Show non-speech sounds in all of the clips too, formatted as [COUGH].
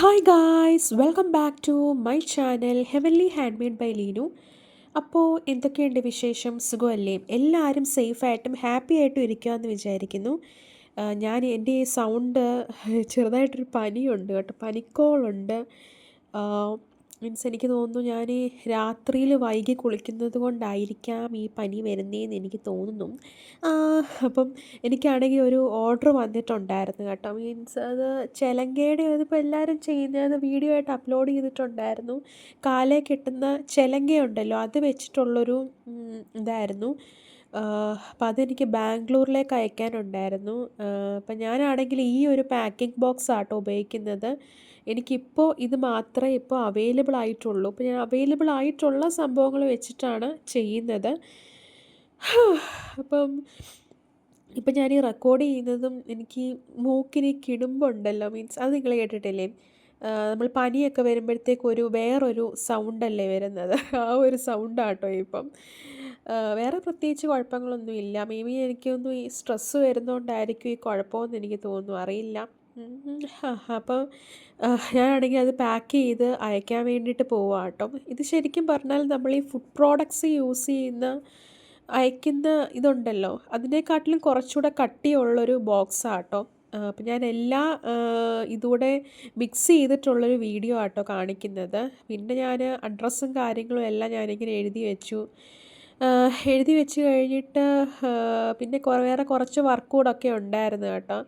Hi guys welcome back to my channel heavenly hand made by Leenu അപ്പോൾ എന്തൊക്കെയുണ്ട് വിശേഷം? സുഖമല്ലേ? എല്ലാവരും സേഫായിട്ടും ഹാപ്പി ആയിട്ടും ഇരിക്കുകയെന്ന് വിചാരിക്കുന്നു. ഞാൻ എന്റെ സൗണ്ട് ചെറുതായിട്ടൊരു പനിയുണ്ട് കേട്ടോ. പനിക്കോളുണ്ട്. മീൻസ് എനിക്ക് തോന്നുന്നു ഞാൻ രാത്രിയിൽ വൈകി കുളിക്കുന്നത് കൊണ്ടായിരിക്കാം ഈ പനി വരുന്നതെന്ന് എനിക്ക് തോന്നുന്നു. അപ്പം എനിക്കാണെങ്കിൽ ഒരു ഓർഡർ വന്നിട്ടുണ്ടായിരുന്നു കേട്ടോ. മീൻസ് അത് ചിലങ്കയുടെ അതിപ്പോൾ എല്ലാവരും ചെയ്യുന്നത് വീഡിയോ ആയിട്ട് അപ്ലോഡ് ചെയ്തിട്ടുണ്ടായിരുന്നു. കാലേ കിട്ടുന്ന ചിലങ്കയുണ്ടല്ലോ അത് വെച്ചിട്ടുള്ളൊരു ഇതായിരുന്നു. അപ്പം അതെനിക്ക് ബാംഗ്ലൂരിലേക്ക് അയക്കാനുണ്ടായിരുന്നു. അപ്പം ഞാനാണെങ്കിൽ ഈ ഒരു പാക്കിംഗ് ബോക്സ് ആട്ടോ ഉപയോഗിക്കുന്നത്. എനിക്കിപ്പോൾ ഇത് മാത്രമേ ഇപ്പോൾ അവൈലബിൾ ആയിട്ടുള്ളൂ. അപ്പോൾ ഞാൻ അവൈലബിൾ ആയിട്ടുള്ള സംഭവങ്ങൾ വെച്ചിട്ടാണ് ചെയ്യുന്നത്. അപ്പം ഇപ്പം ഞാൻ ഈ റെക്കോർഡ് ചെയ്യുന്നതും എനിക്ക് മൂക്കിന് കിടുമ്പുണ്ടല്ലോ. മീൻസ് അത് നിങ്ങൾ കേട്ടിട്ടില്ലേ? നമ്മൾ പനിയൊക്കെ വരുമ്പോഴത്തേക്ക് ഒരു വേറൊരു സൗണ്ടല്ലേ വരുന്നത്. ആ ഒരു സൗണ്ടാട്ടോ ഇപ്പം. വേറെ പ്രത്യേകിച്ച് കുഴപ്പങ്ങളൊന്നും ഇല്ല മേ ബി എനിക്കൊന്നും ഈ സ്ട്രെസ്സ് വരുന്നതുകൊണ്ടായിരിക്കും ഈ കുഴപ്പമെന്ന് എനിക്ക് തോന്നുന്നു. അറിയില്ല. അപ്പോൾ ആ, ഞാനാണെങ്കിൽ അത് പാക്ക് ചെയ്ത് അയക്കാൻ വേണ്ടിയിട്ട് പോവാം കേട്ടോ ഇത് ശരിക്കും പറഞ്ഞാൽ നമ്മൾ ഈ ഫുഡ് പ്രോഡക്ട്സ് യൂസ് ചെയ്യുന്ന അയക്കുന്ന ഇതുണ്ടല്ലോ. അതിനെക്കാട്ടിലും കുറച്ചുകൂടെ കട്ടിയുള്ളൊരു ബോക്സാട്ടോ അപ്പം ഞാൻ എല്ലാ ഇതുകൂടെ മിക്സ് ചെയ്തിട്ടുള്ളൊരു വീഡിയോ ആട്ടോ കാണിക്കുന്നത്. പിന്നെ ഞാൻ അഡ്രസ്സും കാര്യങ്ങളും എല്ലാം ഞാനിങ്ങനെ എഴുതി വെച്ചു. എഴുതി വെച്ച് കഴിഞ്ഞിട്ട് പിന്നെ വേറെ കുറച്ച് വർക്ക് ഉണ്ടായിരുന്നു കേട്ടോ.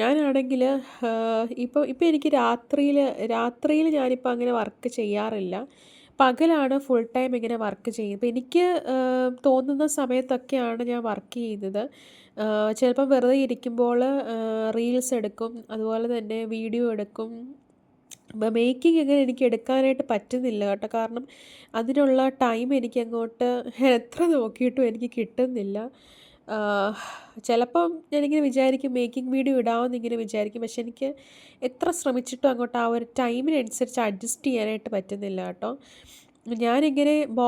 ഞാനാണെങ്കിൽ ഇപ്പോൾ ഇപ്പോൾ എനിക്ക് രാത്രിയിൽ രാത്രിയിൽ ഞാനിപ്പോൾ അങ്ങനെ വർക്ക് ചെയ്യാറില്ല. പകലാണ് ഫുൾ ടൈം ഇങ്ങനെ വർക്ക് ചെയ്യുന്നത്. എനിക്ക് തോന്നുന്ന സമയത്തൊക്കെയാണ് ഞാൻ വർക്ക് ചെയ്യുന്നത്. ചിലപ്പം വെറുതെ ഇരിക്കുമ്പോൾ റീൽസ് എടുക്കും അതുപോലെ തന്നെ വീഡിയോ എടുക്കും. മേക്കിംഗ് അങ്ങനെ എനിക്ക് എടുക്കാനായിട്ട് പറ്റുന്നില്ല കേട്ടോ. കാരണം അതിനുള്ള ടൈം എനിക്ക് അങ്ങോട്ട് എത്ര നോക്കിയിട്ടും എനിക്ക് കിട്ടുന്നില്ല. ചിലപ്പം ഞാനിങ്ങനെ വിചാരിക്കും മേക്കിംഗ് വീഡിയോ ഇടാമെന്ന് ഇങ്ങനെ വിചാരിക്കും. പക്ഷെ എനിക്ക് എത്ര ശ്രമിച്ചിട്ടും അങ്ങോട്ട് ആ ഒരു ടൈമിനനുസരിച്ച് അഡ്ജസ്റ്റ് ചെയ്യാനായിട്ട് പറ്റുന്നില്ല കേട്ടോ. ഞാനിങ്ങനെ ബോ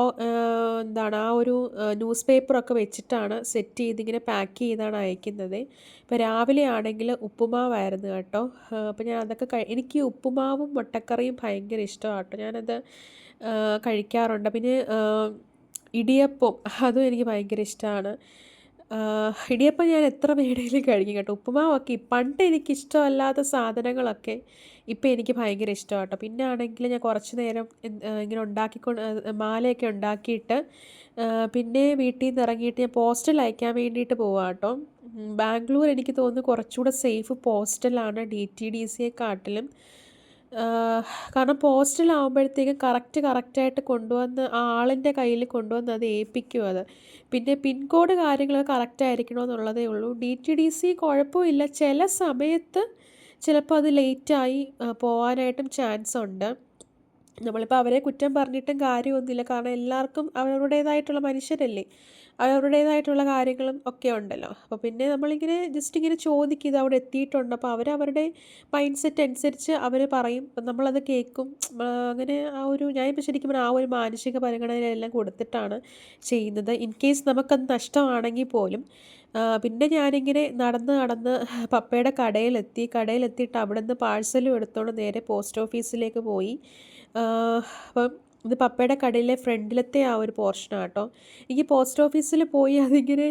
എന്താണ് ആ ഒരു ന്യൂസ് പേപ്പറൊക്കെ വെച്ചിട്ടാണ് സെറ്റ് ചെയ്ത് ഇങ്ങനെ പാക്ക് ചെയ്താണ് അയക്കുന്നത്. ഇപ്പോൾ രാവിലെ ആണെങ്കിൽ ഉപ്പുമാവായിരുന്നു കേട്ടോ. അപ്പോൾ ഞാൻ അതൊക്കെ കഴി എനിക്ക് ഉപ്പുമാവും മുട്ടക്കറിയും ഭയങ്കര ഇഷ്ടമാണ് കേട്ടോ. ഞാനത് കഴിക്കാറുണ്ട്. പിന്നെ ഇടിയപ്പം അതും എനിക്ക് ഭയങ്കര ഇഷ്ടമാണ്. ഇടിയപ്പം ഞാൻ എത്ര വേണേലും കഴിക്കും കേട്ടോ. ഉപ്പുമാവൊക്കെ പണ്ട് എനിക്ക് ഇഷ്ടമല്ലാത്ത സാധനങ്ങളൊക്കെ ഇപ്പം എനിക്ക് ഭയങ്കര ഇഷ്ടമാണ് കേട്ടോ പിന്നെ ആണെങ്കിൽ ഞാൻ കുറച്ച് നേരം ഇങ്ങനെ ഉണ്ടാക്കിക്കൊണ്ട് മാലയൊക്കെ ഉണ്ടാക്കിയിട്ട് പിന്നെ വീട്ടിൽ നിന്ന് ഇറങ്ങിയിട്ട് ഞാൻ പോസ്റ്റൽ അയക്കാൻ വേണ്ടിയിട്ട് പോവാം കേട്ടോ. ബാംഗ്ലൂർ എനിക്ക് തോന്നുന്നു കുറച്ചുകൂടെ സേഫ് പോസ്റ്റലാണ് ഡി ടി ഡി സിയെക്കാട്ടിലും കാരണം പോസ്റ്റിലാവുമ്പോഴത്തേക്ക് കറക്റ്റ് കറക്റ്റായിട്ട് കൊണ്ടുവന്ന് ആ ആളിന്റെ കയ്യിൽ കൊണ്ടുവന്ന് അത് ഏൽപ്പിക്കും അത്. പിന്നെ പിൻകോഡ് കാര്യങ്ങൾ കറക്റ്റ് എന്നുള്ളതേ ഉള്ളൂ. ഡി ടി ഡി സി കുഴപ്പമില്ല. ചില സമയത്ത് ചിലപ്പോൾ അത് ലേറ്റായി പോകാനായിട്ടും ചാൻസ് ഉണ്ട് നമ്മളിപ്പോൾ അവരെ കുറ്റം പറഞ്ഞിട്ടും കാര്യമൊന്നുമില്ല. കാരണം എല്ലാവർക്കും അവരുടേതായിട്ടുള്ള മനുഷ്യരല്ലേ? അവരുടേതായിട്ടുള്ള കാര്യങ്ങളും ഒക്കെ ഉണ്ടല്ലോ. അപ്പോൾ പിന്നെ നമ്മളിങ്ങനെ ജസ്റ്റ് ഇങ്ങനെ ചോദിക്കും ഇത് അവിടെ എത്തിയിട്ടുണ്ട്? അപ്പോൾ അവർ അവരുടെ മൈൻഡ് സെറ്റ് അനുസരിച്ച് അവർ പറയും. നമ്മളത് കേൾക്കും. അങ്ങനെ ആ ഒരു ഞാനിപ്പോൾ ശരിക്കും ആ ഒരു മാനസിക പരിഗണനയെല്ലാം കൊടുത്തിട്ടാണ് ചെയ്യുന്നത്. ഇൻ കേസ് നമുക്കത് നഷ്ടമാണെങ്കിൽ പോലും പിന്നെ ഞാനിങ്ങനെ നടന്ന് നടന്ന് പപ്പയുടെ കടയിലെത്തി. കടയിലെത്തിയിട്ട് അവിടെ നിന്ന് പാഴ്സലും എടുത്തോണ്ട് നേരെ പോസ്റ്റ് ഓഫീസിലേക്ക് പോയി. അപ്പം ഇത് പപ്പയുടെ കടയിലെ ഫ്രണ്ടിലത്തെ ആ ഒരു പോർഷനാണ് കേട്ടോ. എനിക്ക് പോസ്റ്റ് ഓഫീസിൽ പോയി അതിങ്ങനെ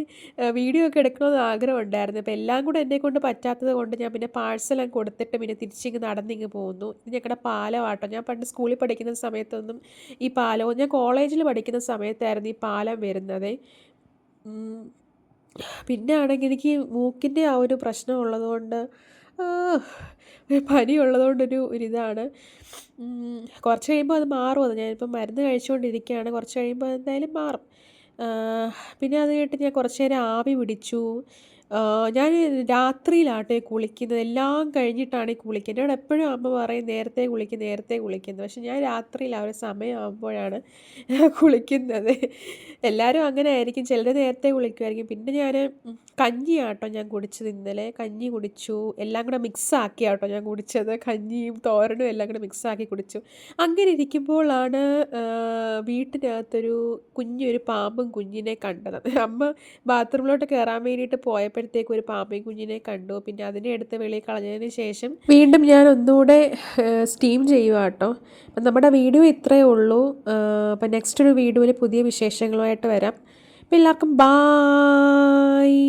വീഡിയോ ഒക്കെ എടുക്കണമെന്ന് ആഗ്രഹം ഉണ്ടായിരുന്നു അപ്പോൾ എല്ലാം കൂടെ എന്നെ കൊണ്ട് പറ്റാത്തത് കൊണ്ട് ഞാൻ പിന്നെ പാഴ്സലും കൊടുത്തിട്ട് പിന്നെ തിരിച്ചിങ്ങ് നടന്നിങ്ങ് പോകുന്നു ഇത് ഞങ്ങളുടെ പാലമാട്ടോ ഞാൻ പണ്ട് സ്കൂളിൽ പഠിക്കുന്ന സമയത്തൊന്നും ഈ പാലവും ഞാൻ കോളേജിൽ പഠിക്കുന്ന സമയത്തായിരുന്നു ഈ പാലം വരുന്നത്. പിന്നെ ആണെങ്കിൽ എനിക്ക് മൂക്കിന്റെ ആ ഒരു പ്രശ്നം ഉള്ളതുകൊണ്ട് പനി ഉള്ളതുകൊണ്ടൊരു ഒരിതാണ്. കുറച്ച് കഴിയുമ്പോൾ അത് മാറും അത്. ഞാനിപ്പോൾ മരുന്ന് കഴിച്ചുകൊണ്ടിരിക്കുകയാണ്. കുറച്ച് കഴിയുമ്പോൾ എന്തായാലും മാറും. പിന്നെ അത് കേട്ട് ഞാൻ കുറച്ച് നേരം ആവി പിടിച്ചു. ഞാൻ രാത്രിയിലാട്ടെ കുളിക്കുന്നത്. എല്ലാം കഴിഞ്ഞിട്ടാണ് ഈ കുളിക്കുന്നത്. എന്നോട് എപ്പോഴും അമ്മ പറയും നേരത്തെ കുളിക്കും നേരത്തെ കുളിക്കുന്നത് പക്ഷെ ഞാൻ രാത്രിയിൽ ആ ഒരു സമയമാകുമ്പോഴാണ് [LAUGHS] കുളിക്കുന്നത്. എല്ലാവരും അങ്ങനെ ആയിരിക്കും. ചിലർ നേരത്തെ കുളിക്കുമായിരിക്കും പിന്നെ ഞാൻ കഞ്ഞിയാട്ടോ ഞാൻ കുടിച്ചത് ഇന്നലെ. കഞ്ഞി കുടിച്ചു. എല്ലാം കൂടെ മിക്സ് ആക്കിയാട്ടോ ഞാൻ കുടിച്ചത്. കഞ്ഞിയും തോരനും എല്ലാം കൂടെ മിക്സ് ആക്കി കുടിച്ചു. അങ്ങനെ ഇരിക്കുമ്പോഴാണ് വീട്ടിനകത്തൊരു കുഞ്ഞൊരു പാമ്പും കുഞ്ഞിനെ കണ്ടത്. അമ്മ ബാത്റൂമിലോട്ട് കയറാൻ വേണ്ടിയിട്ട് പോയപ്പോൾ പോയപ്പോഴത്തേക്കും ഒരു പാമ്പി കുഞ്ഞിനെ കണ്ടു. പിന്നെ അതിനെ എടുത്ത് വെളിയിൽ കളഞ്ഞതിന് ശേഷം വീണ്ടും ഞാൻ ഒന്നുകൂടെ സ്റ്റീം ചെയ്യുക കേട്ടോ അപ്പം നമ്മുടെ വീഡിയോ ഇത്രയേ ഉള്ളൂ. അപ്പം നെക്സ്റ്റ് ഒരു വീഡിയോയിൽ പുതിയ വിശേഷങ്ങളുമായിട്ട് വരാം. അപ്പം എല്ലാവർക്കും ബായ്